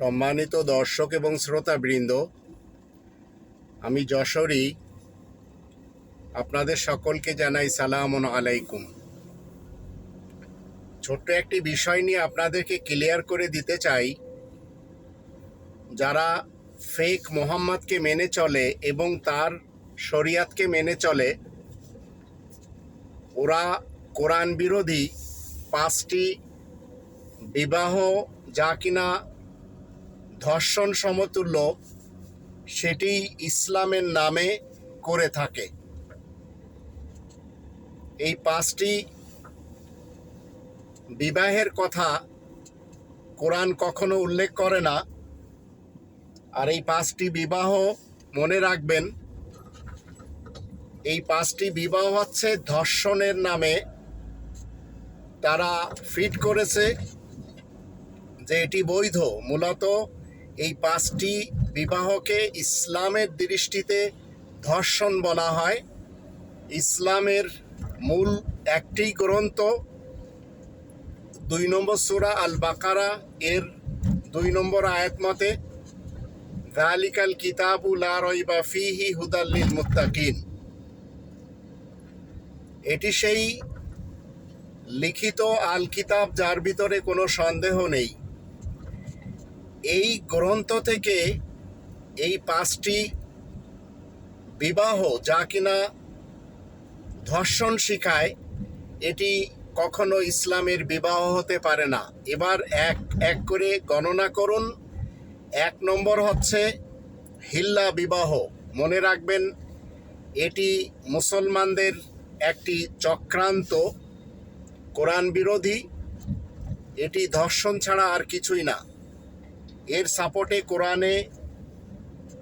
সম্মানিত দর্শক এবং শ্রোতাবৃন্দ, আমি যশোরী। আপনাদের সকলকে জানাই সালাম আলাইকুম। ছোট্ট একটি বিষয় নিয়ে আপনাদেরকে ক্লিয়ার করে দিতে চাই। যারা ফেক মোহাম্মদকে মেনে চলে এবং তার শরিয়াতকে মেনে চলে, ওরা কোরআন বিরোধী পাঁচটি বিবাহ যা কিনা ধর্ষণ সমতুল্য সেটি ইসলামের নামে করে থাকে। এই পাঁচটি বিবাহের কথা কোরআন কখনো উল্লেখ করে না। আর এই পাঁচটি বিবাহ মনে রাখবেন, এই পাঁচটি বিবাহ হচ্ছে ধর্ষণের নামে তারা ফিট করেছে যে এটি বৈধ। মূলত এই পাঁচটি বিবাহকে ইসলামের দৃষ্টিতে ধর্ষণ বলা হয়। ইসলামের মূল একটি গ্রন্থ, দুই নম্বর সুরা আল বাকারা এর দুই নম্বর আয়াত মতে জালিকাল কিতাবু লা রইবা ফিহি হুদাল্লিল মুত্তাকিন। এটি সেই লিখিত আল কিতাব যার ভিতরে কোনো সন্দেহ নেই। এই গ্রন্থ থেকে এই পাঁচটি বিবাহ যা কিনা ধর্ষণ শিখায়, এটি কখনো ইসলামের বিবাহ হতে পারে না। এবার এক এক করে গণনা করুন। এক নম্বর হচ্ছে হিল্লা বিবাহ। মনে রাখবেন, এটি মুসলমানদের একটি চক্রান্ত, কোরআন বিরোধী। এটি ধর্ষণ ছাড়া আর কিছুই না। এর সাপোর্টে কোরআনে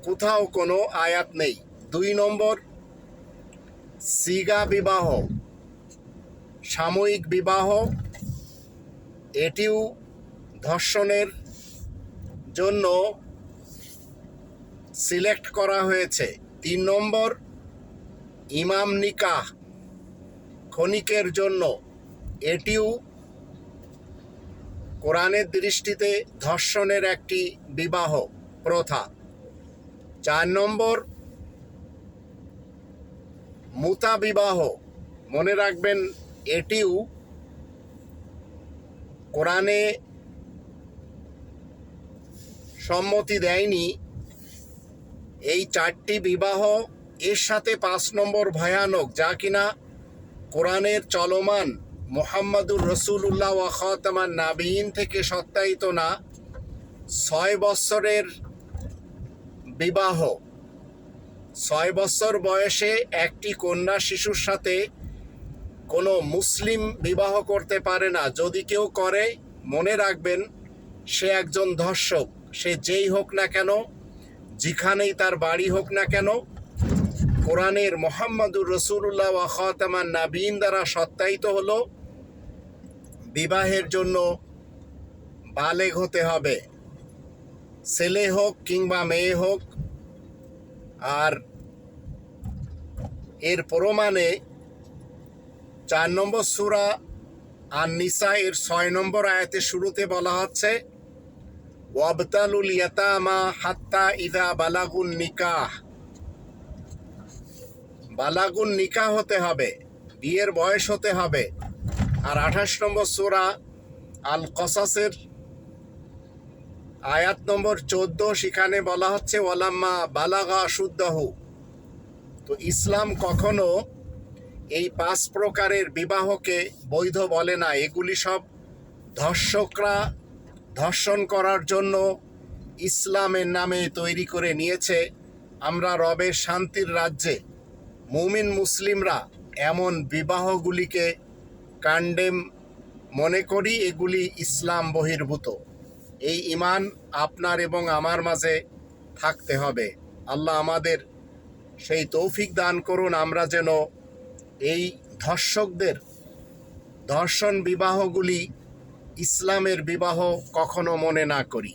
কোথাও কোনো আয়াত নেই। দুই নম্বর, সিগা বিবাহ, সাময়িক বিবাহ, এটিও ধর্ষণের জন্য সিলেক্ট করা হয়েছে। তিন নম্বর, ইমাম নিকাহ, ক্ষণিকের জন্য, এটিও কোরআনের দৃষ্টিতে ধর্ষণের একটি বিবাহ প্রথা। চার নম্বর মুতা বিবাহ মনে রাখবেন, এটিও কোরআনে সম্মতি দেয়নি। এই চারটি বিবাহ এর সাথে পাঁচ নম্বর ভয়ানক, যা কিনা কোরআনের চলমান মোহাম্মদুর রসুল্লাহ ওয়াখাতামান নাবিন থেকে সত্যায়িত না, ছয় বৎসরের বিবাহ। ছয় বছর বয়সে একটি কন্যা শিশুর সাথে কোনো মুসলিম বিবাহ করতে পারে না। যদি কেউ করে, মনে রাখবেন, সে একজন ধর্ষক। সে যেই হোক না কেন, যেখানেই তার বাড়ি হোক না কেন, কোরআনের মোহাম্মদুর রসুল্লাহ ওয়াখাতামান নাবিন দ্বারা সত্যায়িত হলো। বিবাহের জন্য বালেগ হতে হবে। ছেলে হোক কিংবা মেয়ে হোক, আর এর প্রমাণে চার নম্বর সুরা আর নিসা এর ছয় নম্বর আয়াতে শুরুতে বলা হচ্ছে, ওয়াবতালুল ইয়াতামা হাত্তা ইদা বালাগুন নিকাহ। বালাগুন নিকাহ হতে হবে, বিয়ের বয়স হতে হবে আর আঠাশ নম্বর সোরা আল কসাসের আয়াত নম্বর চোদ্দ, সেখানে বলা হচ্ছে, ওয়ালাম্মা বালাগা শুদ্ধহু তো ইসলাম কখনো এই পাঁচ প্রকারের বিবাহকে বৈধ বলে না। এগুলি সব ধর্ষকরা ধর্ষণ করার জন্য ইসলামের নামে তৈরি করে নিয়েছে। আমরা রবের শান্তির রাজ্যে, মুমিন মুসলিমরা এমন বিবাহগুলিকে কান্ডেম মনে করি এগুলি ইসলাম বহির্ভূত। এই ইমান আপনার এবং আমার মাঝে থাকতে হবে। আল্লাহ আমাদের সেই তৌফিক দান করুন, আমরা যেন এই ধর্ষকদের ধর্ষণ বিবাহগুলি ইসলামের বিবাহ কখনো মনে না করি।